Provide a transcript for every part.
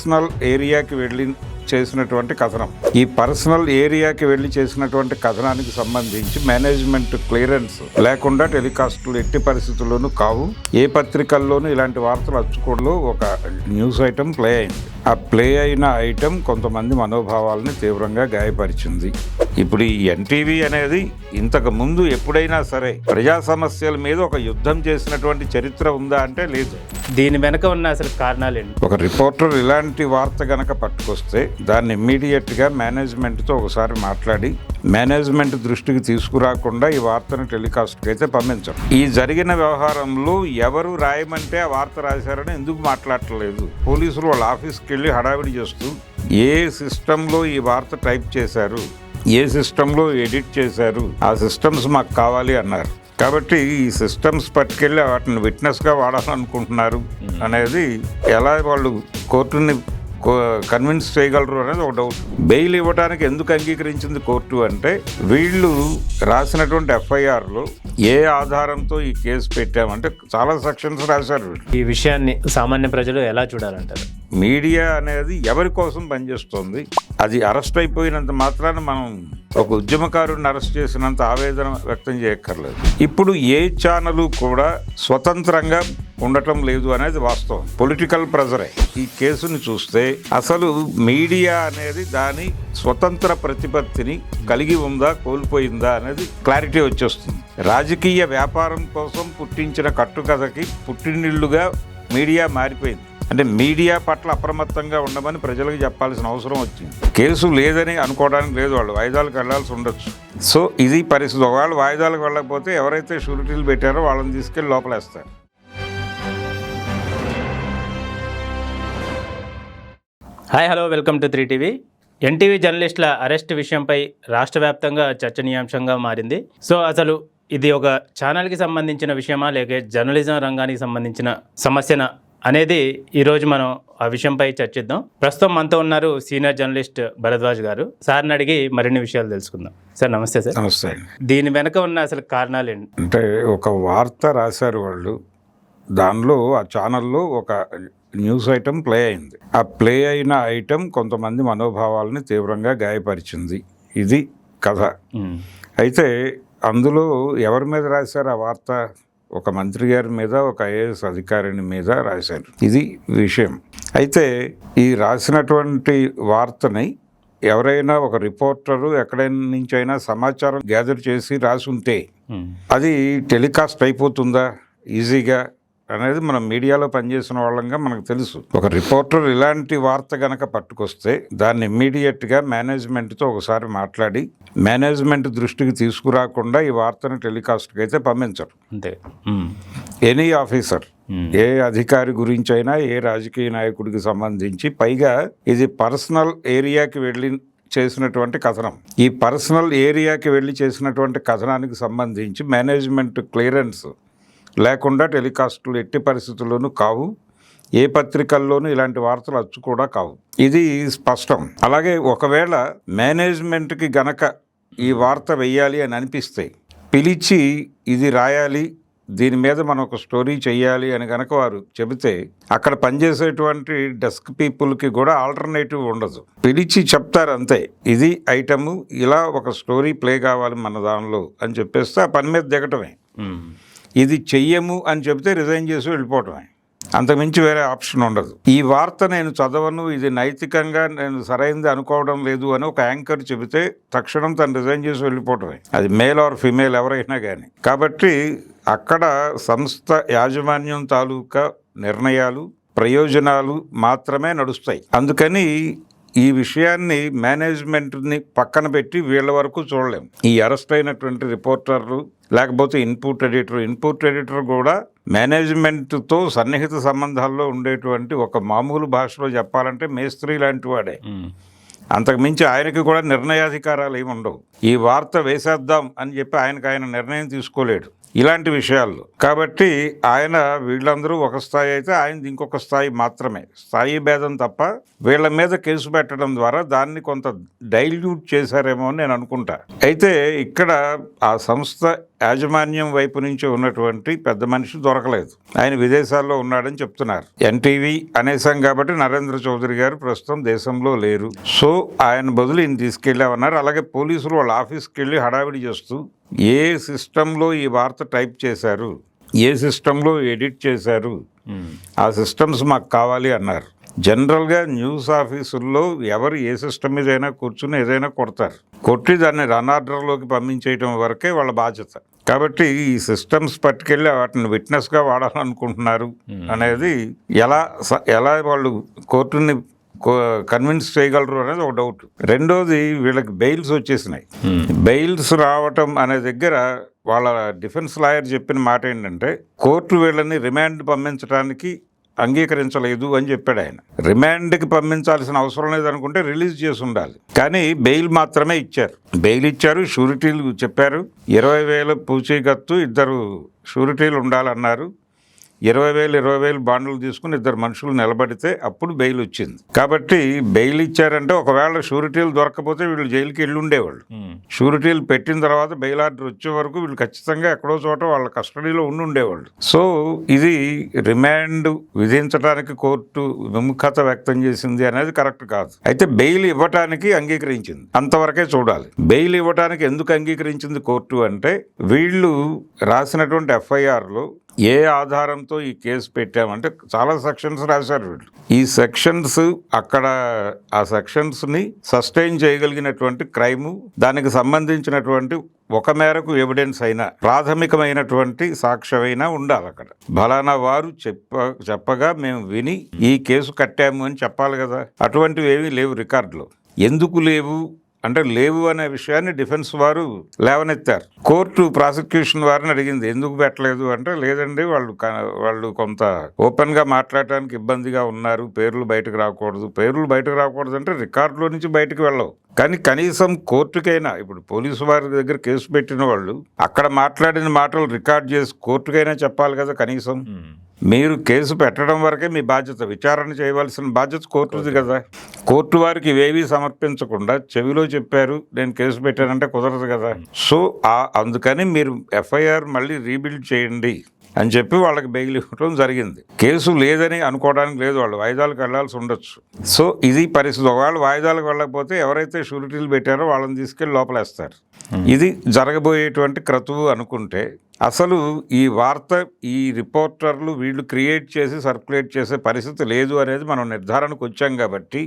Personal ఏరియాకి వెళ్ళి చేసినటువంటి కథనం. ఈ పర్సనల్ ఏరియాకి వెళ్ళి చేసినటువంటి కథనానికి సంబంధించి మేనేజ్మెంట్ క్లియరెన్స్ లేకుండా టెలికాస్టులు ఎట్టి పరిస్థితుల్లోనూ కావు. ఏ పత్రికల్లోనూ ఇలాంటి వార్తలు అచ్చుకోవడంలో ఒక న్యూస్ ఐటమ్ ప్లే అయింది. ఆ ప్లే అయిన ఐటమ్ కొంతమంది మనోభావాలని తీవ్రంగా గాయపరిచింది. ఇప్పుడు ఈ ఎన్టీవీ అనేది ఇంతకు ముందు ఎప్పుడైనా సరే ప్రజా సమస్యల మీద ఒక యుద్ధం చేసినటువంటి చరిత్ర ఉందా అంటే లేదు. దీని వెనక ఉన్న అసలు కారణాలు ఏంటి? ఒక రిపోర్టర్ ఇలాంటి వార్త గనక పట్టుకొస్తే దాన్ని ఇమ్మీడియట్గా మేనేజ్మెంట్తో ఒకసారి మాట్లాడి మేనేజ్మెంట్ దృష్టికి తీసుకురాకుండా ఈ వార్తను టెలికాస్ట్ అయితే పంపించరు ఈ జరిగిన వ్యవహారంలో ఎవరు రాయమంటే ఆ వార్త రాశారని ఎందుకు మాట్లాడట్లేదు? పోలీసులు వాళ్ళ ఆఫీస్కి వెళ్ళి హడావిడి చేస్తూ ఏ సిస్టంలో ఈ వార్త టైప్ చేశారు ఏ సిస్టంలో ఎడిట్ చేశారు ఆ సిస్టమ్స్ మాకు కావాలి అన్నారు. కాబట్టి ఈ సిస్టమ్స్ పట్టుకెళ్ళి వాటిని విట్నెస్గా వాడాలనుకుంటున్నారు అనేది ఎలా వాళ్ళు కోర్టుని కన్విన్స్ చేయగలరు అనేది ఒక డౌట్ బెయిల్ ఇవ్వడానికి ఎందుకు అంగీకరించింది కోర్టు అంటే వీళ్ళు రాసినటువంటి ఎఫ్ఐఆర్లో ఏ ఆధారంతో ఈ కేసు పెట్టామంటే చాలా సెక్షన్స్ రాశారు ఈ విషయాన్ని సామాన్య ప్రజలు ఎలా చూడాలంటారు? మీడియా అనేది ఎవరి కోసం పనిచేస్తుంది? అది అరెస్ట్ అయిపోయినంత మాత్రాన మనం ఒక ఉద్యమకారుడిని అరెస్ట్ చేసినంత ఆవేదన వ్యక్తం చేయక్కర్లేదు. ఇప్పుడు ఏ ఛానల్ కూడా స్వతంత్రంగా ఉండటం లేదు అనేది వాస్తవం. పొలిటికల్ ప్రెజరే ఈ కేసుని చూస్తే అసలు మీడియా అనేది దాని స్వతంత్ర ప్రతిపత్తిని కలిగి ఉందా కోల్పోయిందా అనేది క్లారిటీ వచ్చేస్తుంది. రాజకీయ వ్యాపారం కోసం పుట్టించిన కట్టుకథకి పుట్టినిల్లుగా మీడియా మారిపోయింది. అంటే మీడియా పట్ల అప్రమత్తంగా ఉండమని ప్రజలకు చెప్పాల్సిన అవసరం వచ్చింది. కేసు లేదని అనుకోవడానికి లేదు వాళ్ళు. వాయిదాలకు వెళ్ళాల్సి ఉండొచ్చు. సో ఇది పరిస్థితి. ఒకవేళ వాయిదాలకు వెళ్ళకపోతే ఎవరైతే షూరిటీలు పెట్టారో వాళ్ళని తీసుకెళ్ళి లోపలేస్తారు. Hi hello welcome to three TV. NTV జర్నలిస్టుల అరెస్ట్ విషయంపై రాష్ట్ర వ్యాప్తంగా చర్చనీయాంశంగా మారింది. సో అసలు ఇది ఒక ఛానల్కి సంబంధించిన విషయమా లేక జర్నలిజం రంగానికి సంబంధించిన సమస్యన? అనేది ఈరోజు మనం ఆ విషయంపై చర్చిద్దాం. ప్రస్తుతం మనతో ఉన్నారు సీనియర్ జర్నలిస్ట్ భరద్వాజ్ గారు. సార్ని అడిగి మరిన్ని విషయాలు తెలుసుకుందాం. సార్ నమస్తే సార్. నమస్తే దీని వెనక ఉన్న అసలు కారణాలు ఏంటి? అంటే ఒక వార్త రాశారు వాళ్ళు. దానిలో ఆ ఛానల్లో ఒక న్యూస్ ఐటమ్ ప్లే అయింది. ఆ ప్లే అయిన ఐటమ్ కొంతమంది మనోభావాలని తీవ్రంగా గాయపరిచింది. ఇది కథ. అయితే అందులో ఎవరి మీద రాశారు ఆ వార్త? ఒక మంత్రి గారి మీద ఒక ఐఏఎస్ అధికారిని మీద రాశారు. ఇది విషయం. అయితే ఈ రాసినటువంటి వార్తని ఎవరైనా ఒక రిపోర్టరు ఎక్కడైనా నుంచి అయినా సమాచారం గ్యాదర్ చేసి రాసి ఉంటే. అది టెలికాస్ట్ అయిపోతుందా? ఈజీగా అనేది మనం మీడియాలో పనిచేసిన వాళ్ళంగా మనకు తెలుసు ఒక రిపోర్టర్ ఇలాంటి వార్త గనక పట్టుకొస్తే దాన్ని ఇమ్మీడియట్గా మేనేజ్మెంట్తో ఒకసారి మాట్లాడి మేనేజ్మెంట్ దృష్టికి తీసుకురాకుండా ఈ వార్తను టెలికాస్ట్కి అయితే పంపించరు అంతే. Any officer. ఏ అధికారి గురించి అయినా ఏ రాజకీయ నాయకుడికి సంబంధించి పైగా ఇది పర్సనల్ ఏరియాకి వెళ్ళి చేసినటువంటి కథనం ఈ పర్సనల్ ఏరియాకి వెళ్ళి చేసినటువంటి కథనానికి సంబంధించి మేనేజ్మెంట్ క్లియరెన్స్ లేకుండా టెలికాస్టులు ఎట్టి పరిస్థితుల్లోనూ కావు. ఏ పత్రికల్లోనూ ఇలాంటి వార్తలు అచ్చు కూడా కావు. ఇది స్పష్టం. అలాగే ఒకవేళ మేనేజ్మెంట్కి గనక ఈ వార్త వెయ్యాలి అని అనిపిస్తే పిలిచి ఇది రాయాలి దీని మీద మనం ఒక స్టోరీ చేయాలి అని గనక వారు చెబితే అక్కడ పనిచేసేటువంటి డెస్క్ పీపుల్కి కూడా ఆల్టర్నేటివ్ ఉండదు. పిలిచి చెప్తారు అంతే. ఇది ఐటము ఇలా ఒక స్టోరీ ప్లే కావాలి మన దానిలో అని చెప్పేస్తే ఆ పని మీద దిగటమే. ఇది చెయ్యము అని చెబితే రిజైన్ చేసి వెళ్ళిపోవటమే. అంతకుమించి వేరే ఆప్షన్ ఉండదు. ఈ వార్త నేను చదవను ఇది నైతికంగా నేను సరైనది అనుకోవడం లేదు అని ఒక యాంకర్ చెబితే తక్షణం తను రిజైన్ చేసి వెళ్ళిపోవటమే. అది మేల్ ఆర్ ఫిమేల్ ఎవరైనా కానీ కాబట్టి అక్కడ సంస్థ యాజమాన్యం తాలూకా నిర్ణయాలు ప్రయోజనాలు మాత్రమే నడుస్తాయి. అందుకని ఈ విషయాన్ని మేనేజ్మెంట్ని పక్కన పెట్టి వీళ్ళ వరకు చూడలేం. ఈ అరెస్ట్ అయినటువంటి రిపోర్టర్లు లేకపోతే ఇన్పుట్ ఎడిటర్ ఇన్పుట్ ఎడిటర్ కూడా మేనేజ్మెంట్తో సన్నిహిత సంబంధాల్లో ఉండేటువంటి ఒక మామూలు భాషలో చెప్పాలంటే మేస్త్రి లాంటి వాడే. అంతకుమించి ఆయనకి కూడా నిర్ణయాధికారాలు ఏమి ఉండవు. ఈ వార్త వేసేద్దాం అని చెప్పి ఆయనకు ఆయన నిర్ణయం తీసుకోలేడు. ఇలాంటి విషయాల్లో. కాబట్టి ఆయన వీళ్ళందరూ ఒక స్థాయి అయితే ఆయనది ఇంకొక స్థాయి మాత్రమే. స్థాయి భేదం తప్ప వీళ్ళ మీద కేసు పెట్టడం ద్వారా దాన్ని కొంత డైల్యూట్ చేశారేమో అని నేను అనుకుంటా. అయితే ఇక్కడ ఆ సంస్థ యాజమాన్యం వైపు నుంచి ఉన్నటువంటి పెద్ద మనిషి దొరకలేదు. ఆయన విదేశాల్లో ఉన్నాడని చెప్తున్నారు. ఎన్టీవీ అనేసాం కాబట్టి నరేంద్ర చౌదరి గారు ప్రస్తుతం దేశంలో లేరు. సో ఆయన బదులు ఈయన తీసుకెళ్ళామన్నారు. అలాగే పోలీసులు వాళ్ళ ఆఫీస్కి వెళ్ళి హడావిడి చేస్తూ ఏ సిస్టంలో ఈ వార్త టైప్ చేశారు ఏ సిస్టంలో ఎడిట్ చేశారు ఆ సిస్టమ్స్ మాకు కావాలి అన్నారు. జనరల్గా న్యూస్ ఆఫీసుల్లో ఎవరు ఏ సిస్టమ్ మీద అయినా కూర్చుని ఏదైనా కొడతారు. కొట్టి దాన్ని రన్ ఆర్డర్లోకి పంపించేయటం వరకే వాళ్ళ బాధ్యత. కాబట్టి ఈ సిస్టమ్స్ పట్టుకెళ్ళి వాటిని విట్నెస్గా వాడాలనుకుంటున్నారు అనేది ఎలా ఎలా వాళ్ళు కోర్టుని కన్విన్స్ చేయగలరు అనేది ఒక డౌట్. రెండోది వీళ్ళకి బెయిల్స్ వచ్చేసినాయి. బెయిల్స్ రావటం అనే దగ్గర వాళ్ళ డిఫెన్స్ లాయర్ చెప్పిన మాట ఏంటంటే కోర్టు వీళ్ళని రిమాండ్ పంపించడానికి అంగీకరించలేదు అని చెప్పాడు ఆయన. రిమాండ్కి పంపించాల్సిన అవసరం లేదనుకుంటే రిలీజ్ చేసి ఉండాలి. కానీ బెయిల్ మాత్రమే ఇచ్చారు. బెయిల్ ఇచ్చారు షూరిటీలు చెప్పారు. ఇరవై వేల పూచీకత్తు ఇద్దరు షూరిటీలు ఉండాలన్నారు. ఇరవై వేలు ఇరవై వేలు బాండ్లు తీసుకుని ఇద్దరు మనుషులు నిలబడితే అప్పుడు బెయిల్ వచ్చింది. కాబట్టి బెయిల్ ఇచ్చారంటే ఒకవేళ షూరిటీలు దొరకకపోతే వీళ్ళు జైలుకి వెళ్ళి ఉండేవాళ్ళు. షూరిటీలు పెట్టిన తర్వాత బెయిల్ ఆర్డర్ వచ్చే వరకు వీళ్ళు ఖచ్చితంగా ఎక్కడో చోట వాళ్ళ కస్టడీలో ఉండి ఉండేవాళ్ళు. సో ఇది రిమాండ్ విధించడానికి కోర్టు విముఖత వ్యక్తం చేసింది అనేది కరెక్ట్ కాదు. అయితే బెయిల్ ఇవ్వటానికి అంగీకరించింది. అంతవరకే చూడాలి. బెయిల్ ఇవ్వటానికి ఎందుకు అంగీకరించింది కోర్టు అంటే వీళ్ళు రాసినటువంటి ఎఫ్ఐఆర్లో ఏ ఆధారంతో ఈ కేసు పెట్టామంటే చాలా సెక్షన్స్ రాశారు వీళ్ళు. ఈ సెక్షన్స్ అక్కడ ఆ సెక్షన్స్ని సస్టైన్ చేయగలిగినటువంటి క్రైము దానికి సంబంధించినటువంటి ఒక మేరకు ఎవిడెన్స్ అయినా ప్రాథమికమైనటువంటి సాక్ష్యమైనా ఉండాలి అక్కడ. బలానా వారు చెప్ప చెప్పగా మేము విని ఈ కేసు కట్టాము అని చెప్పాలి కదా. అటువంటివి ఏమీ లేవు రికార్డులో. ఎందుకు లేవు? అంటే లేవు అనే విషయాన్ని డిఫెన్స్ వారు లేవనెత్తారు. కోర్టు ప్రాసిక్యూషన్ వారిని అడిగింది ఎందుకు పెట్టలేదు? అంటే లేదండి వాళ్ళు వాళ్ళు కొంత ఓపెన్గా మాట్లాడటానికి ఇబ్బందిగా ఉన్నారు పేర్లు బయటకు రాకూడదు. పేర్లు బయటకు రాకూడదు అంటే రికార్డులో నుంచి బయటకు వెళ్ళవు. కానీ కనీసం కోర్టుకైనా ఇప్పుడు పోలీసు వారి దగ్గర కేసు పెట్టిన వాళ్ళు అక్కడ మాట్లాడిన మాటలు రికార్డ్ చేసి కోర్టుకైనా చెప్పాలి కదా కనీసం. మీరు కేసు పెట్టడం వరకే మీ బాధ్యత విచారణ చేయవలసిన బాధ్యత కోర్టుది కదా. కోర్టు వారికి ఇవేవి సమర్పించకుండా చెవిలో చెప్పారు నేను కేసు పెట్టానంటే కుదరదు కదా. సో ఆ అందుకని మీరు ఎఫ్ఐఆర్ మళ్ళీ రీబిల్డ్ చేయండి. అని చెప్పి వాళ్ళకి బెయిల్ ఇవ్వడం జరిగింది. కేసు లేదని అనుకోవడానికి లేదు వాళ్ళు వాయిదాలకు వెళ్ళాల్సి ఉండొచ్చు. సో ఇది పరిస్థితి. ఒకవేళ వాయిదాలకు వెళ్ళకపోతే ఎవరైతే షూరిటీలు పెట్టారో వాళ్ళని తీసుకెళ్ళి లోపలేస్తారు. ఇది జరగబోయేటువంటి క్రతువు అనుకుంటే అసలు ఈ వార్త ఈ రిపోర్టర్లు వీళ్ళు క్రియేట్ చేసి సర్క్యులేట్ చేసే పరిస్థితి లేదు అనేది మనం నిర్ధారణకు వచ్చాం కాబట్టి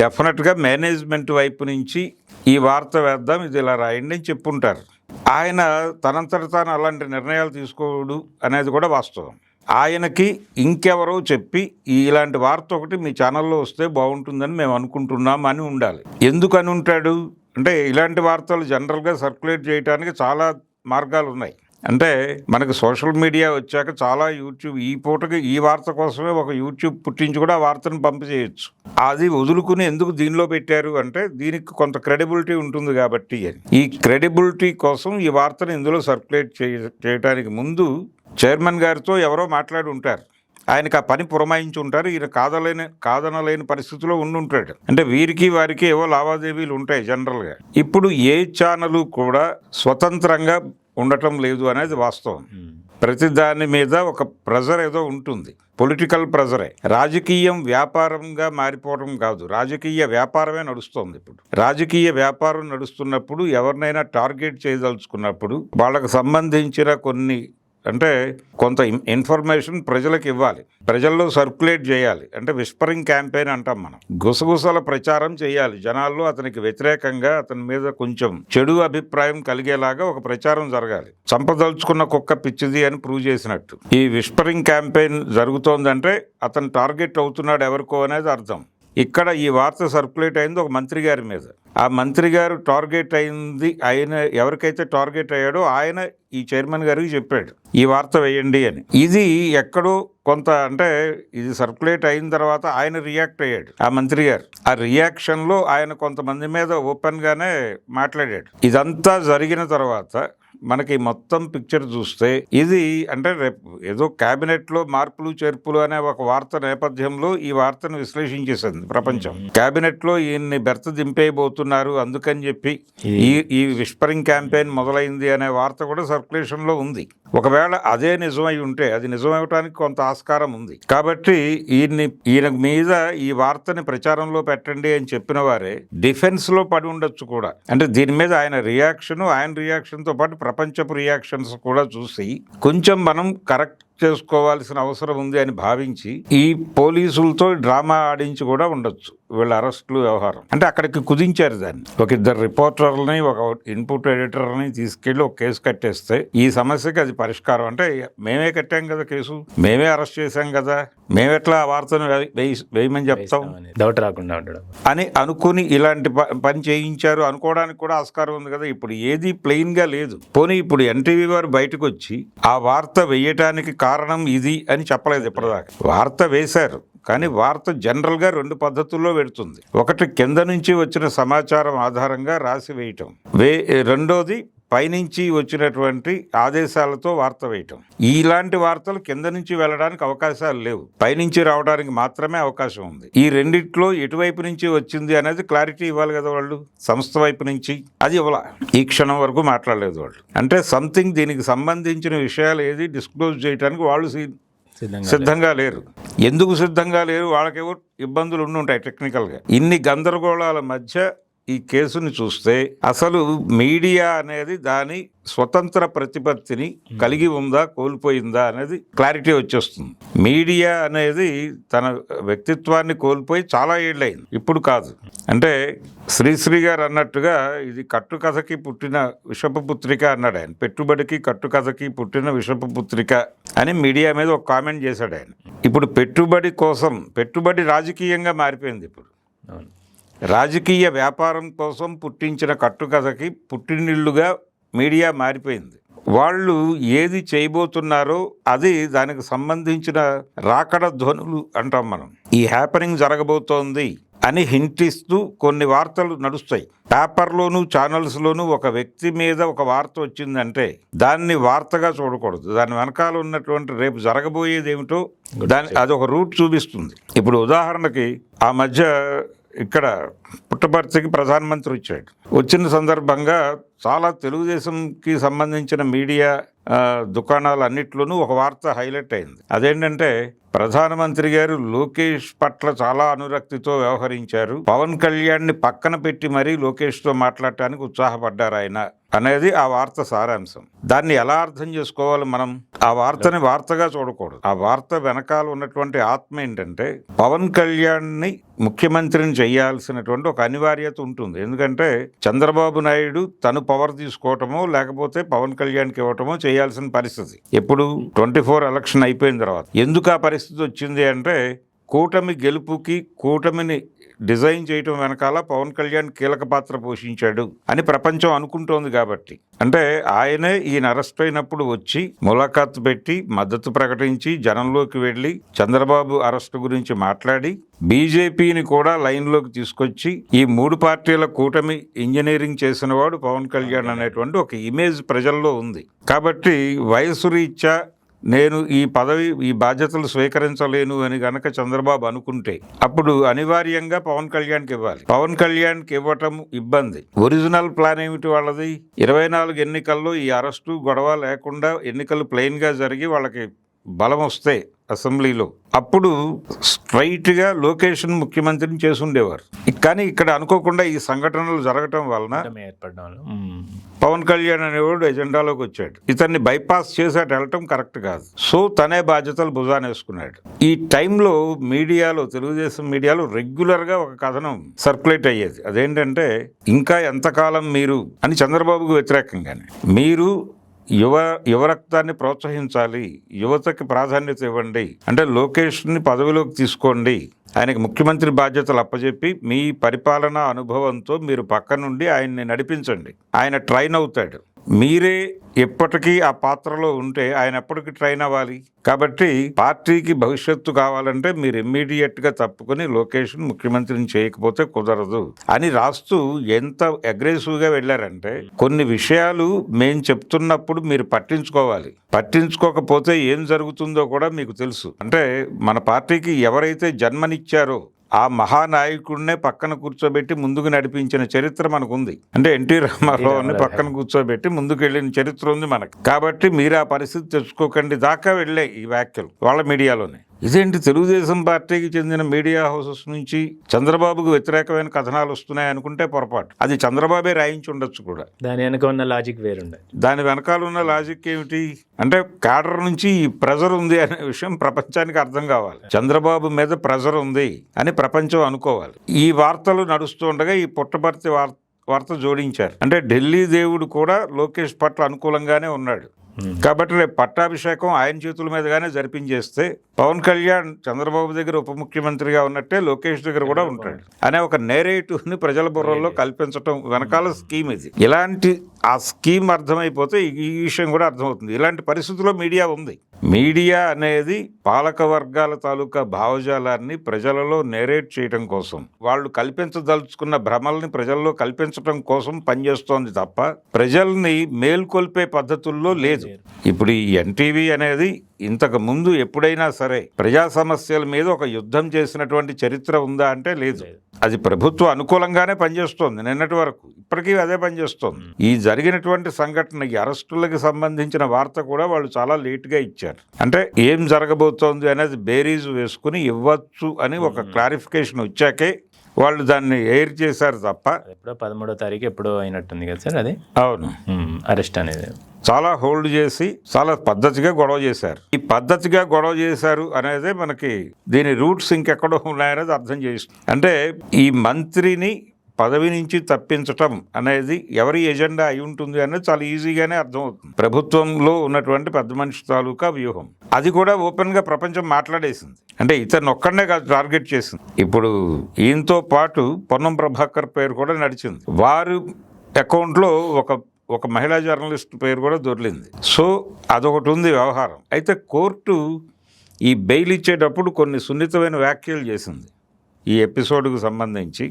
డెఫినెట్గా మేనేజ్మెంట్ వైపు నుంచి ఈ వార్త వేద్దాం ఇది ఇలా రాయండి అని చెప్పుంటారు. ఆయన తనంతట తాను అలాంటి నిర్ణయాలు తీసుకోడు అనేది కూడా వాస్తవం. ఆయనకి ఇంకెవరో చెప్పి ఇలాంటి వార్త ఒకటి మీ ఛానల్లో వస్తే బాగుంటుందని మేము అనుకుంటున్నాం అని ఉండాలి. ఎందుకు అని ఉంటాడు? అంటే ఇలాంటి వార్తలు జనరల్గా సర్క్యులేట్ చేయడానికి చాలా మార్గాలు ఉన్నాయి అంటే మనకు సోషల్ మీడియా వచ్చాక చాలా యూట్యూబ్ ఈ పూటకి ఈ వార్త కోసమే ఒక యూట్యూబ్ పుట్టించి కూడా ఆ వార్తను పంపి చేయొచ్చు. అది వదులుకుని ఎందుకు దీనిలో పెట్టారు అంటే దీనికి కొంత క్రెడిబిలిటీ ఉంటుంది కాబట్టి అని. ఈ క్రెడిబిలిటీ కోసం ఈ వార్తను ఇందులో సర్క్యులేట్ చేయ చేయడానికి ముందు చైర్మన్ గారితో ఎవరో మాట్లాడి ఉంటారు. ఆయనకు ఆ పని పురమాయించి ఉంటారు. ఈయన కాదలేని కాదనలేని పరిస్థితిలో ఉండి ఉంటాడు. అంటే వీరికి వారికి ఏవో లావాదేవీలు ఉంటాయి జనరల్గా. ఇప్పుడు ఏ ఛానల్ కూడా స్వతంత్రంగా ఉండటం లేదు అనేది వాస్తవం. ప్రతి దాని మీద ఒక ప్రెజర్ ఏదో ఉంటుంది. పొలిటికల్ ప్రెజరే. రాజకీయం వ్యాపారంగా మారిపోవడం కాదు. రాజకీయ వ్యాపారమే నడుస్తోంది ఇప్పుడు. రాజకీయ వ్యాపారం నడుస్తున్నప్పుడు ఎవరినైనా టార్గెట్ చేయదలుచుకున్నప్పుడు వాళ్ళకు సంబంధించిన కొన్ని అంటే కొంత ఇన్ఫర్మేషన్ ప్రజలకు ఇవ్వాలి. ప్రజల్లో సర్క్యులేట్ చేయాలి. అంటే విస్పరింగ్ క్యాంపెయిన్ అంటాం మనం. గుసగుసల ప్రచారం చేయాలి. జనాల్లో అతనికి వ్యతిరేకంగా అతని మీద కొంచెం చెడు అభిప్రాయం కలిగేలాగా ఒక ప్రచారం జరగాలి. చంపదలుచుకున్న కుక్క పిచ్చిది అని ప్రూవ్ చేసినట్టు. ఈ విస్పరింగ్ క్యాంపెయిన్ జరుగుతోందంటే అతను టార్గెట్ అవుతున్నాడు ఎవరికో అనేది అర్థం. ఇక్కడ ఈ వార్త సర్క్యులేట్ అయింది ఒక మంత్రి గారి మీద. ఆ మంత్రి గారు టార్గెట్ అయింది ఆయన ఎవరికైతే టార్గెట్ అయ్యాడో ఆయన ఈ చైర్మన్ గారికి చెప్పాడు ఈ వార్త వేయండి అని. ఇది ఎక్కడో కొంత అంటే ఇది సర్క్యులేట్ అయిన తర్వాత ఆయన రియాక్ట్ అయ్యాడు ఆ మంత్రి గారు. ఆ రియాక్షన్లో ఆయన కొంతమంది మీద ఓపెన్గానే మాట్లాడాడు. ఇదంతా జరిగిన తర్వాత మనకి మొత్తం పిక్చర్ చూస్తే ఇది అంటే రేపు ఏదో కేబినెట్లో మార్పులు చేర్పులు అనే ఒక వార్త నేపథ్యంలో ఈ వార్తను విశ్లేషించేసింది ప్రపంచం. కేబినెట్లో ఈయన్ని బెర్త్ దింపేయబోతున్నారు అందుకని చెప్పి ఈ ఈ విస్పరింగ్ క్యాంపెయిన్ మొదలైంది అనే వార్త కూడా సర్క్యులేషన్లో ఉంది. ఒకవేళ అదే నిజమై ఉంటే అది నిజమవటానికి కొంత ఆస్కారం ఉంది. కాబట్టి ఈయన్ని ఈయన మీద ఈ వార్తని ప్రచారంలో పెట్టండి అని చెప్పిన వారే డిఫెన్స్లో పడి ఉండొచ్చు కూడా. అంటే దీని మీద ఆయన రియాక్షన్ ఆయన రియాక్షన్తో పాటు ప్రపంచపు రియాక్షన్స్ కూడా చూసి కొంచెం మనం కరెక్ట్ చేసుకోవాల్సిన అవసరం ఉంది అని భావించి ఈ పోలీసులతో డ్రామా ఆడించి కూడా ఉండొచ్చు వీళ్ళ అరెస్టులు వ్యవహారం. అంటే అక్కడికి కుదించారు దాన్ని. ఒక ఇద్దరు రిపోర్టర్లని ఒక ఇన్పుట్ ఎడిటర్ని తీసుకెళ్ళి ఒక కేసు కట్టేస్తే ఈ సమస్యకి అది పరిష్కారం. అంటే మేమే కట్టాం కదా కేసు మేమే అరెస్ట్ చేశాం కదా మేమెట్లా ఆ వార్తను వేయమని చెప్తాం? డౌట్ రాకుండా ఉండడం. అని అనుకుని ఇలాంటి పని చేయించారు. అనుకోవడానికి కూడా ఆస్కారం ఉంది కదా. ఇప్పుడు ఏది ప్లెయిన్గా లేదు. పోనీ ఇప్పుడు ఎన్టీవీ వారు బయటకు వచ్చి ఆ వార్త వేయటానికి కారణం కారణం ఇది అని చెప్పలేదు ఇప్పటిదాకా. వార్త వేశారు కానీ వార్త జనరల్గా రెండు పద్ధతుల్లో పెడుతుంది ఒకటి కింద నుంచి వచ్చిన సమాచారం ఆధారంగా రాసి వేయటం. వే రెండోది పైనుంచి వచ్చినటువంటి ఆదేశాలతో వార్త వేయటం. ఇలాంటి వార్తలు కింద నుంచి వెళ్ళడానికి అవకాశాలు లేవు. పైనుంచి రావడానికి మాత్రమే అవకాశం ఉంది. ఈ రెండిట్లో ఎటువైపు నుంచి వచ్చింది అనేది క్లారిటీ ఇవ్వాలి కదా వాళ్ళు? సంస్థ వైపు నుంచి? అది ఇవ్వాల. ఈ క్షణం వరకు మాట్లాడలేదు వాళ్ళు. అంటే సంథింగ్ దీనికి సంబంధించిన విషయాలు ఏది డిస్క్లోజ్ చేయడానికి వాళ్ళు సిద్ధంగా సిద్ధంగా లేరు. ఎందుకు సిద్ధంగా లేరు? వాళ్ళకేవో ఇబ్బందులు ఉండి ఉంటాయి టెక్నికల్గా. ఇన్ని గందరగోళాల మధ్య ఈ కేసుని చూస్తే అసలు మీడియా అనేది దాని స్వతంత్ర ప్రతిపత్తిని కలిగి ఉందా కోల్పోయిందా అనేది క్లారిటీ వచ్చేస్తుంది. మీడియా అనేది తన వ్యక్తిత్వాన్ని కోల్పోయి చాలా ఏళ్ళైంది ఇప్పుడు కాదు. అంటే శ్రీశ్రీ గారు అన్నట్టుగా ఇది కట్టుకథకి పుట్టిన విషపు పుత్రిక అన్నాడు ఆయన. పెట్టుబడికి కట్టుకథకి పుట్టిన విషపు పుత్రిక అని మీడియా మీద ఒక కామెంట్ చేశాడు ఆయన. ఇప్పుడు పెట్టుబడి కోసం పెట్టుబడి రాజకీయంగా మారిపోయింది ఇప్పుడు. రాజకీయ వ్యాపారం కోసం పుట్టించిన కట్టుకథకి పుట్టినిల్లుగా మీడియా మారిపోయింది. వాళ్ళు ఏది చేయబోతున్నారో అది దానికి సంబంధించిన రాకడ ధ్వనులు అంటాం మనం. ఈ హ్యాపనింగ్ జరగబోతోంది అని హింటిస్తూ కొన్ని వార్తలు నడుస్తాయి. పేపర్లోను ఛానల్స్లోను ఒక వ్యక్తి మీద ఒక వార్త వచ్చిందంటే దాన్ని వార్తగా చూడకూడదు. దాని వెనకాల ఉన్నటువంటి రేపు జరగబోయేది ఏమిటో దాని అది ఒక రూట్ చూపిస్తుంది. ఇప్పుడు ఉదాహరణకి ఆ మధ్య ఇక్కడ పుట్టపర్తికి ప్రధానమంత్రి వచ్చాడు. వచ్చిన సందర్భంగా చాలా తెలుగుదేశంకి సంబంధించిన మీడియా దుకాణాలు అన్నిట్లోనూ ఒక వార్త హైలైట్ అయింది. అదేంటంటే ప్రధానమంత్రి గారు లోకేష్ పట్ల చాలా అనురక్తితో వ్యవహరించారు. పవన్ కళ్యాణ్ని పక్కన పెట్టి మరీ లోకేష్తో మాట్లాడటానికి ఉత్సాహపడ్డారు ఆయన అనేది ఆ వార్త సారాంశం. దాన్ని ఎలా అర్థం చేసుకోవాలి మనం? ఆ వార్తని వార్తగా చూడకూడదు. ఆ వార్త వెనకాల ఉన్నటువంటి ఆత్మ ఏంటంటే పవన్ కళ్యాణ్ని ముఖ్యమంత్రిని చేయాల్సినటువంటి ఒక అనివార్యత ఉంటుంది. ఎందుకంటే చంద్రబాబు నాయుడు తను పవర్ తీసుకోవటమో లేకపోతే పవన్ కళ్యాణ్కి ఇవ్వటమో చేయాల్సిన పరిస్థితి. ఎప్పుడు? ట్వంటీ ఫోర్ ఎలక్షన్ అయిపోయిన తర్వాత. ఎందుకు ఆ పరిస్థితి వచ్చింది అంటే కూటమి గెలుపుకి కూటమిని డిజైన్ చేయటం వెనకాల పవన్ కళ్యాణ్ కీలక పాత్ర పోషించాడు అని ప్రపంచం అనుకుంటోంది కాబట్టి. అంటే ఆయనే ఈయన అరెస్ట్ అయినప్పుడు వచ్చి ములాఖాత్ పెట్టి మద్దతు ప్రకటించి జనంలోకి వెళ్ళి చంద్రబాబు అరెస్ట్ గురించి మాట్లాడి బీజేపీని కూడా లైన్లోకి తీసుకొచ్చి ఈ మూడు పార్టీల కూటమి ఇంజనీరింగ్ చేసిన వాడు పవన్ కళ్యాణ్ అనేటువంటి ఒక ఇమేజ్ ప్రజల్లో ఉంది. కాబట్టి వయసు రీత్యా నేను ఈ పదవి ఈ బాధ్యతలు స్వీకరించలేను అని గనక చంద్రబాబు అనుకుంటే అప్పుడు అనివార్యంగా పవన్ కళ్యాణ్కి ఇవ్వాలి. పవన్ కళ్యాణ్కి ఇవ్వటం ఇబ్బంది. ఒరిజినల్ ప్లాన్ ఏమిటి వాళ్ళది? ఇరవై నాలుగు ఎన్నికల్లో ఈ అరెస్టు గొడవ లేకుండా ఎన్నికలు ప్లెయిన్గా జరిగి వాళ్ళకి బలం వస్తే అసెంబ్లీలో. అప్పుడు స్ట్రైట్గా లొకేషన్ ముఖ్యమంత్రిని చేసుండేవారు. కానీ ఇక్కడ అనుకోకుండా ఈ సంఘటనలు జరగటం వలన. పవన్ కళ్యాణ్ అనేవాడు ఎజెండాలోకి వచ్చాడు. ఇతన్ని బైపాస్ చేసేట వెళ్ళటం కరెక్ట్ కాదు. సో తనే బాధ్యతలు భుజాన వేసుకున్నాడు. ఈ టైంలో మీడియాలో తెలుగుదేశం మీడియాలో రెగ్యులర్గా ఒక కథనం సర్క్యులేట్ అయ్యేది. అదేంటంటే ఇంకా ఎంతకాలం మీరు అని చంద్రబాబుకు వ్యతిరేకంగానే. మీరు యువ యువరక్తాన్ని ప్రోత్సహించాలి యువతకి ప్రాధాన్యత ఇవ్వండి అంటే లోకేష్ని పదవిలోకి తీసుకోండి ఆయనకి ముఖ్యమంత్రి బాధ్యతలు అప్పచెప్పి మీ పరిపాలనా అనుభవంతో మీరు పక్క నుండి ఆయన్ని నడిపించండి. ఆయన ట్రైన్ అవుతాడు. మీరే ఎప్పటికీ ఆ పాత్రలో ఉంటే ఆయన ఎప్పటికీ ట్రైన్ అవ్వాలి? కాబట్టి పార్టీకి భవిష్యత్తు కావాలంటే మీరు ఇమ్మీడియట్గా తప్పుకొని లొకేషన్ ముఖ్యమంత్రిని చేయకపోతే కుదరదు అని రాస్తూ ఎంత అగ్రెసివ్గా వెళ్ళారంటే కొన్ని విషయాలు మేం చెప్తున్నప్పుడు మీరు పట్టించుకోవాలి. పట్టించుకోకపోతే ఏం జరుగుతుందో కూడా మీకు తెలుసు. అంటే మన పార్టీకి ఎవరైతే జన్మనిచ్చారో ఆ మహానాయకుడినే పక్కన కూర్చోబెట్టి ముందుకు నడిపించిన చరిత్ర మనకు ఉంది అంటే ఎన్టీ రామారావుని పక్కన కూర్చోబెట్టి ముందుకు వెళ్ళిన చరిత్ర ఉంది మనకు. కాబట్టి మీరు ఆ పరిస్థితి తెచ్చుకోకండి. దాకా వెళ్ళాయి ఈ వ్యాఖ్యలు వాళ్ళ మీడియాలోనే. ఇదేంటి తెలుగుదేశం పార్టీకి చెందిన మీడియా హౌసెస్ నుంచి చంద్రబాబుకు వ్యతిరేకమైన కథనాలు వస్తున్నాయి అనుకుంటే పొరపాటు. అది చంద్రబాబే రాయించి ఉండొచ్చు కూడా. దాని వెనక ఉన్న లాజిక్ వేరుండే. దాని వెనకాల ఉన్న లాజిక్ ఏమిటి? అంటే క్యాడర్ నుంచి ఈ ప్రెజర్ ఉంది అనే విషయం ప్రపంచానికి అర్థం కావాలి. చంద్రబాబు మీద ప్రెజర్ ఉంది అని ప్రపంచం అనుకోవాలి. ఈ వార్తలు నడుస్తూ ఉండగా ఈ పుట్టపర్తి వార్త వార్త జోడించారు. అంటే ఢిల్లీ దేవుడు కూడా లోకేష్ పట్ల అనుకూలంగానే ఉన్నాడు. కాబట్టి రేపు పట్టాభిషేకం ఆయన చేతుల మీదుగానే జరిపించేస్తే పవన్ కళ్యాణ్ చంద్రబాబు దగ్గర ఉప ముఖ్యమంత్రిగా ఉన్నట్టే లోకేష్ దగ్గర కూడా ఉంటాడు. అనే ఒక నేరేటివ్ని ప్రజల బుర్రల్లో కల్పించడం వెనకాల స్కీమ్ ఇది. ఇలాంటి ఆ స్కీమ్ అర్థమైపోతే ఈ విషయం కూడా అర్థమవుతుంది. ఇలాంటి పరిస్థితుల్లో మీడియా ఉంది. మీడియా అనేది పాలక వర్గాల తాలూకా భావజాలాన్ని ప్రజలలో నేరేట్ చేయడం కోసం వాళ్ళు కల్పించదలుచుకున్న భ్రమల్ని ప్రజల్లో కల్పించడం కోసం పనిచేస్తోంది తప్ప ప్రజల్ని మేల్కొల్పే పద్ధతుల్లో లేదు. ఇప్పుడు ఈ ఎన్టీవీ అనేది ఇంతకు ముందు ఎప్పుడైనా సరే ప్రజా సమస్యల మీద ఒక యుద్ధం చేసినటువంటి చరిత్ర ఉందా అంటే లేదు. అది ప్రభుత్వం అనుకూలంగానే పనిచేస్తోంది నిన్నటి వరకు. ఇప్పటికీ అదే పనిచేస్తోంది. ఈ జరిగినటువంటి సంఘటన ఈ అరెస్టులకు సంబంధించిన వార్త కూడా వాళ్ళు చాలా లేట్గా ఇచ్చారు. అంటే ఏం జరగబోతోంది అనేది బేరీజ్ వేసుకుని ఇవ్వచ్చు అని ఒక క్లారిఫికేషన్ వచ్చాకే వాళ్ళు దాన్ని ఎయిర్ చేశారు తప్ప ఎప్పుడో పదమూడో తారీఖు ఎప్పుడో అయినట్టుంది కదా సార్ అది? అవును. అరెస్ట్ అనేది. చాలా హోల్డ్ చేసి చాలా పద్ధతిగా గొడవ చేశారు. ఈ పద్ధతిగా గొడవ చేశారు అనేది మనకి దీని రూట్స్ ఇంకెక్కడో ఉన్నాయనేది అర్థం చేసి అంటే ఈ మంత్రిని పదవి నుంచి తప్పించటం అనేది ఎవరి ఎజెండా అయి ఉంటుంది అనేది చాలా ఈజీగానే అర్థమవుతుంది. ప్రభుత్వంలో ఉన్నటువంటి పెద్ద మనిషి తాలూకా వ్యూహం. అది కూడా ఓపెన్గా ప్రపంచం మాట్లాడేసింది. అంటే ఇతను ఒక్కడనే కాదు టార్గెట్ చేసింది. ఇప్పుడు ఈయనతో పాటు పొన్నం ప్రభాకర్ పేరు కూడా నడిచింది. వారు అకౌంట్లో ఒక ఒక మహిళా జర్నలిస్ట్ పేరు కూడా దొరికింది. సో అదొకటి ఉంది వ్యవహారం. అయితే కోర్టు ఈ బెయిల్ ఇచ్చేటప్పుడు కొన్ని సున్నితమైన వ్యాఖ్యలు చేసింది. ఈ ఎపిసోడ్కు సంబంధించి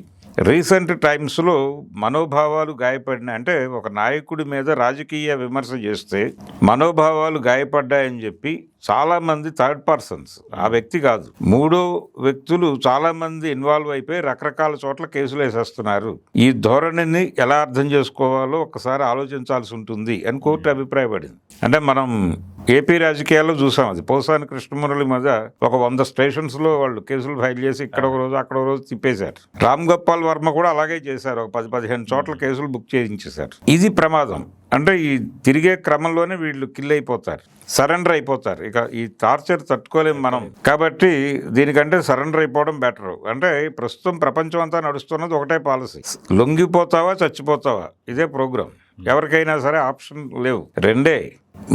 రీసెంట్ టైమ్స్లో మనోభావాలు గాయపడిన అంటే ఒక నాయకుడి మీద రాజకీయ విమర్శ చేస్తే మనోభావాలు గాయపడ్డాయని చెప్పి చాలా మంది థర్డ్ పర్సన్స్ ఆ వ్యక్తి కాదు. మూడో వ్యక్తులు చాలా మంది ఇన్వాల్వ్ అయిపోయి రకరకాల చోట్ల కేసులు వేసేస్తున్నారు. ఈ ధోరణిని ఎలా అర్థం చేసుకోవాలో ఒకసారి ఆలోచించాల్సి ఉంటుంది అని కోర్టు అభిప్రాయపడింది. అంటే మనం ఏపీ రాజకీయాల్లో చూసాం అది. పోసాని కృష్ణమురళి మీద ఒక వంద స్టేషన్స్లో వాళ్ళు కేసులు ఫైల్ చేసి ఇక్కడ ఒక రోజు అక్కడ ఒక రోజు తిప్పేశారు. రామ్ గోపాల్ వర్మ కూడా అలాగే చేశారు. ఒక పది పదిహేను చోట్ల కేసులు బుక్ చేయించేశారు. ఇది ప్రమాదం. అంటే ఈ తిరిగే క్రమంలోనే వీళ్ళు కిల్ అయిపోతారు. సరెండర్ అయిపోతారు. ఇక ఈ టార్చర్ తట్టుకోలేము మనం. కాబట్టి దీనికంటే సరెండర్ అయిపోవడం బెటర్ అంటే ప్రస్తుతం ప్రపంచం అంతా నడుస్తున్నది ఒకటే పాలసీ లొంగిపోతావా చచ్చిపోతావా? ఇదే ప్రోగ్రామ్ ఎవరికైనా సరే ఆప్షన్ లేవు. రెండే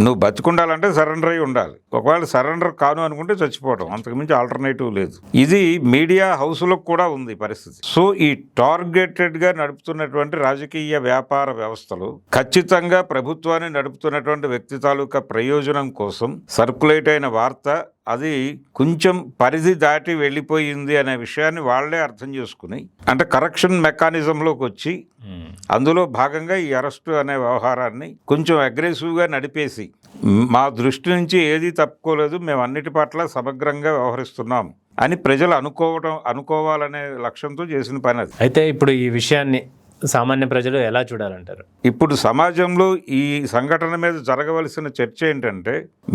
నువ్వు బతికుండాలంటే సరెండర్ అయి ఉండాలి. ఒకవేళ సరెండర్ కాను అనుకుంటే చచ్చిపోవడం అంతకుమించి ఆల్టర్నేటివ్ లేదు. ఇది మీడియా హౌస్లో కూడా ఉంది పరిస్థితి. సో ఈ టార్గెటెడ్గా నడుపుతున్నటువంటి రాజకీయ వ్యాపార వ్యవస్థలు ఖచ్చితంగా ప్రభుత్వాన్ని నడుపుతున్నటువంటి వ్యక్తి తాలూకా ప్రయోజనం కోసం సర్కులేట్ అయిన వార్త అది కొంచెం పరిధి దాటి వెళ్ళిపోయింది అనే విషయాన్ని వాళ్ళే అర్థం చేసుకుని అంటే కరెక్షన్ మెకానిజంలోకి వచ్చి అందులో భాగంగా ఈ అరెస్టు అనే వ్యవహారాన్ని కొంచెం అగ్రెసివ్గా నడిపేసి మా దృష్టి నుంచి ఏది తప్పుకోలేదు మేము అన్నిటి పట్ల సమగ్రంగా వ్యవహరిస్తున్నాం అని ప్రజలు అనుకోవడం అనుకోవాలనే లక్ష్యంతో చేసిన పని అది. అయితే ఇప్పుడు ఈ విషయాన్ని సామాన్య ప్రజలు ఎలా చూడాలంటారు? ఇప్పుడు సమాజంలో ఈ సంఘటన మీద జరగవలసిన చర్చ ఏంటంటే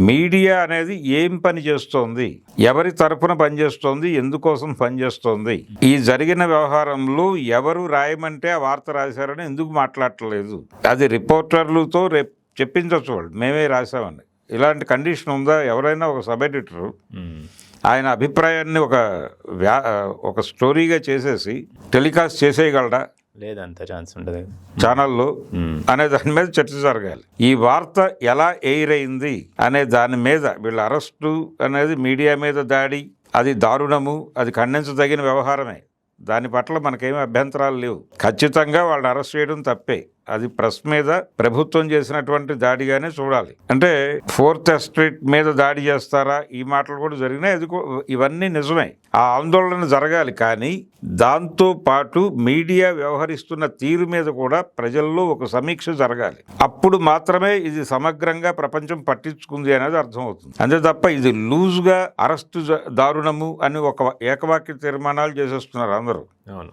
మీడియా అనేది ఏం పని చేస్తోంది? ఎవరి తరపున పనిచేస్తోంది ఎందుకోసం పనిచేస్తోంది ఈ జరిగిన వ్యవహారంలో ఎవరు రాయమంటే ఆ వార్త రాశారని ఎందుకు మాట్లాడట్లేదు? అది రిపోర్టర్లతో రేపు చెప్పించవచ్చు వాళ్ళు. మేమే రాసామని ఇలాంటి కండిషన్ ఉందా? ఎవరైనా ఒక సబ్ ఎడిటరు ఆయన అభిప్రాయాన్ని ఒక వ్యా ఒక స్టోరీగా చేసేసి టెలికాస్ట్ చేసేయగలడా? లేదంత ఛాన్స్ ఉండదు. ఛానల్లో అనే దాని మీద చర్చ జరగాలి. ఈ వార్త ఎలా ఎయిర్ అయింది అనే దాని మీద వీళ్ళ అరెస్టు అనేది మీడియా మీద దాడి అది దారుణము అది ఖండించదగిన వ్యవహారమే. దాని పట్ల మనకేమీ అభ్యంతరాలు లేవు. ఖచ్చితంగా వాళ్ళని అరెస్ట్ చేయడం తప్పే. అది ప్రెస్ మీద ప్రభుత్వం చేసినటువంటి దాడిగానే చూడాలి. అంటే ఫోర్త్ స్ట్రీట్ మీద దాడి చేస్తారా? ఈ మాటలు కూడా జరిగినాయి. అది ఇవన్నీ నిజమే. ఆ ఆందోళన జరగాలి. కానీ దాంతో పాటు మీడియా వ్యవహరిస్తున్న తీరు మీద కూడా ప్రజల్లో ఒక సమీక్ష జరగాలి. అప్పుడు మాత్రమే ఇది సమగ్రంగా ప్రపంచం పట్టించుకుంది అనేది అర్థమవుతుంది. అంతే తప్ప ఇది లూజ్గా అరెస్టు దారుణము అని ఒక ఏకవాక్య తీర్మానాలు చేసేస్తున్నారు అందరూ. అవును.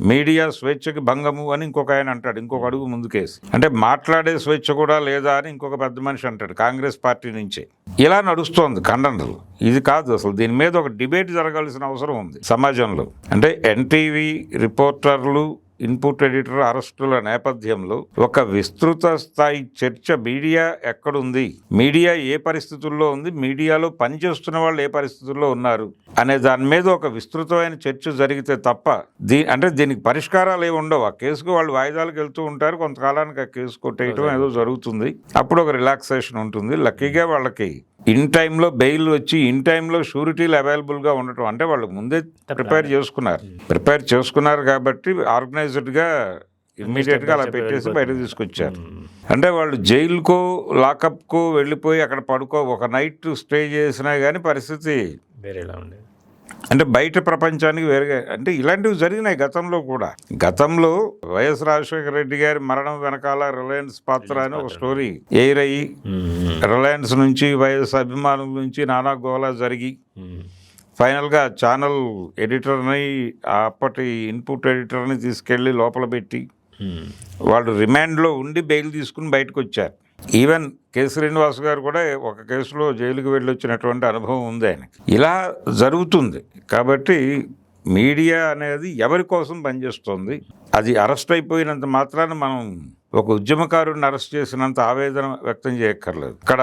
మీడియా స్వేచ్ఛకి భంగము అని ఇంకొక ఆయన అంటాడు ఇంకొక అడుగు ముందుకేసి. అంటే మాట్లాడే స్వేచ్ఛ కూడా లేదా అని ఇంకొక పెద్ద మనిషి అంటాడు కాంగ్రెస్ పార్టీ నుంచే. ఇలా నడుస్తోంది ఖండనలు. ఇది కాదు అసలు దీని మీద ఒక డిబేట్ జరగాల్సిన అవసరం ఉంది సమాజంలో. అంటే ఎన్టీవీ రిపోర్టర్లు ఇన్పుట్ ఎడిటర్ అరెస్టుల నేపథ్యంలో ఒక విస్తృత స్థాయి చర్చ మీడియా ఎక్కడుంది? మీడియా ఏ పరిస్థితుల్లో ఉంది? మీడియాలో పనిచేస్తున్న వాళ్ళు ఏ పరిస్థితుల్లో ఉన్నారు? అనే దాని మీద ఒక విస్తృతమైన చర్చ జరిగితే తప్ప దీ అంటే దీనికి పరిష్కారాలు ఏమి ఉండవు. ఆ కేసుకు వాళ్ళు వాయిదాలకు వెళ్తూ ఉంటారు. కొంతకాలానికి ఆ కేసు కొట్టేయటం ఏదో జరుగుతుంది. అప్పుడు ఒక రిలాక్సేషన్ ఉంటుంది. లక్కీగా వాళ్ళకి ఇన్ టైంలో బెయిల్ వచ్చి ఇన్ టైంలో షూరిటీలు అవైలబుల్గా ఉండటం అంటే వాళ్ళు ముందే ప్రిపేర్ చేసుకున్నారు. ప్రిపేర్ చేసుకున్నారు కాబట్టి ఆర్గనైజ్డ్గా ఇమ్మీడియట్గా అలా పెట్టేసి బయట తీసుకొచ్చారు. అంటే వాళ్ళు జైలుకో లాకప్కో వెళ్ళిపోయి అక్కడ పడుకో ఒక నైట్ స్టే చేసినా కానీ పరిస్థితి వేరేలా ఉండేది. అంటే బయట ప్రపంచానికి వేరుగా అంటే ఇలాంటివి జరిగినాయి గతంలో కూడా. గతంలో వైఎస్ రాజశేఖర రెడ్డి గారి మరణం వెనకాల రిలయన్స్ పాత్ర అని ఒక స్టోరీ ఎయిర్ అయ్యి రిలయన్స్ నుంచి వైఎస్ అభిమానుల నుంచి నానా గోలా జరిగి. ఫైనల్గా ఛానల్ ఎడిటర్ని అప్పటి ఇన్పుట్ ఎడిటర్ని తీసుకెళ్ళి లోపల పెట్టి వాళ్ళు రిమాండ్లో ఉండి బెయిల్ తీసుకుని బయటకు వచ్చారు. Even K. శ్రీనివాస్ గారు కూడా ఒక కేసులో జైలుకి వెళ్ళి వచ్చినటువంటి అనుభవం ఉంది ఆయనకి. ఇలా జరుగుతుంది. కాబట్టి మీడియా అనేది ఎవరి కోసం పనిచేస్తుంది? అది అరెస్ట్ అయిపోయినంత మాత్రాన మనం ఒక ఉద్యమకారుడిని అరెస్ట్ చేసినంత ఆవేదన వ్యక్తం చేయక్కర్లేదు. ఇక్కడ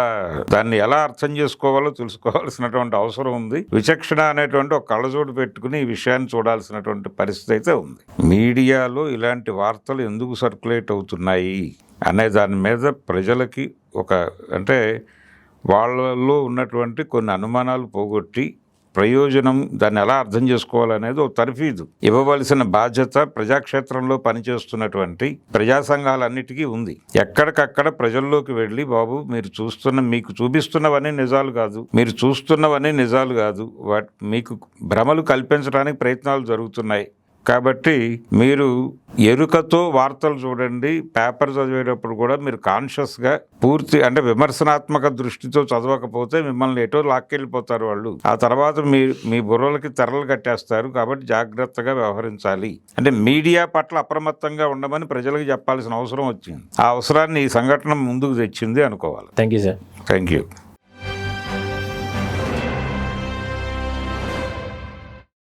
దాన్ని ఎలా అర్థం చేసుకోవాలో తెలుసుకోవాల్సినటువంటి అవసరం ఉంది. విచక్షణ అనేటువంటి ఒక కళ్ళజోడు పెట్టుకుని ఈ విషయాన్ని చూడాల్సినటువంటి పరిస్థితి అయితే ఉంది. మీడియాలో ఇలాంటి వార్తలు ఎందుకు సర్క్యులేట్ అవుతున్నాయి? అనే దాని మీద ప్రజలకి ఒక అంటే వాళ్ళలో ఉన్నటువంటి కొన్ని అనుమానాలు పోగొట్టి ప్రయోజనం దాన్ని ఎలా అర్థం చేసుకోవాలనేది ఒక తర్ఫీదు. ఇవ్వవలసిన బాధ్యత ప్రజాక్షేత్రంలో పనిచేస్తున్నటువంటి ప్రజా సంఘాలన్నిటికీ ఉంది. ఎక్కడికక్కడ ప్రజల్లోకి వెళ్ళి బాబు మీరు చూస్తున్న మీకు చూపిస్తున్నవన్నీ నిజాలు కాదు. మీరు చూస్తున్నవన్నీ నిజాలు కాదు. వాట్ మీకు భ్రమలు కల్పించడానికి ప్రయత్నాలు జరుగుతున్నాయి. కాబట్టి మీరు ఎరుకతో వార్తలు చూడండి పేపర్ చదివేటప్పుడు కూడా మీరు కాన్షియస్గా పూర్తి అంటే విమర్శనాత్మక దృష్టితో చదవకపోతే మిమ్మల్ని ఎటో లాక్కెళ్ళిపోతారు వాళ్ళు. ఆ తర్వాత మీ మీ బుర్రలకి తెరలు కట్టేస్తారు కాబట్టి జాగ్రత్తగా వ్యవహరించాలి. అంటే మీడియా పట్ల అప్రమత్తంగా ఉండమని ప్రజలకు చెప్పాల్సిన అవసరం వచ్చింది. ఆ అవసరాన్ని ఈ సంఘటన ముందుకు తెచ్చింది అనుకోవాలి. Thank you sir thank you